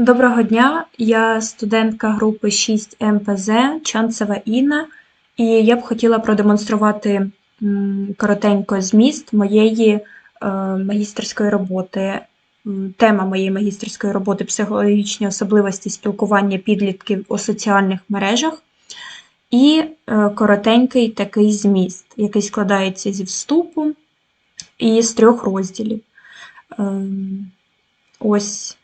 Доброго дня, я студентка групи 6 МПЗ Чанцева Інна, і я б хотіла продемонструвати коротенько зміст моєї е, магістерської роботи. Тема моєї магістерської роботи психологічні особливості спілкування підлітків у соціальних мережах. І е, коротенький такий зміст, який складається зі вступу і з трьох розділів. Ем, Ось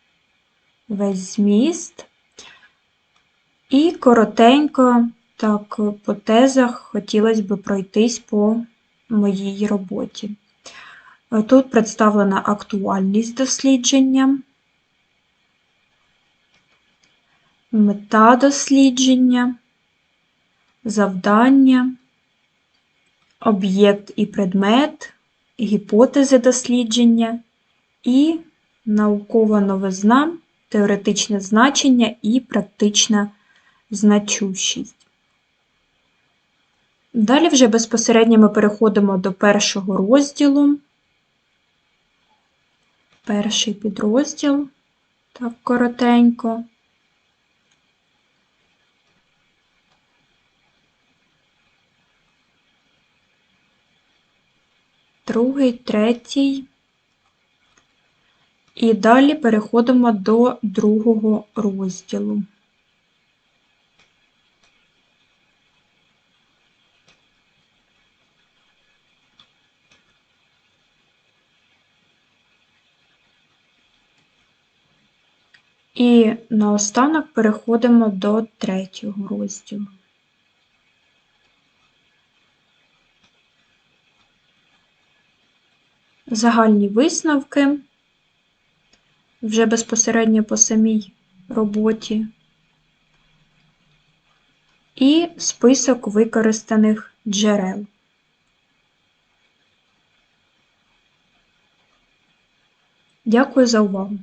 весь зміст. І коротенько, так, по тезах хотілося б пройтись по моїй роботі. Е, Тут представлена актуальність дослідження, мета дослідження, завдання, об'єкт і предмет, гіпотези дослідження. І наукова новизна, теоретичне значення і практична значущість. Далі вже безпосередньо ми переходимо до першого розділу. Перший підрозділ, так коротенько. Другий, третій. І далі переходимо до другого розділу. І наостанок переходимо до третього розділу. Загальні висновки вже безпосередньо по самій роботі. І список використаних джерел. Дякую за увагу!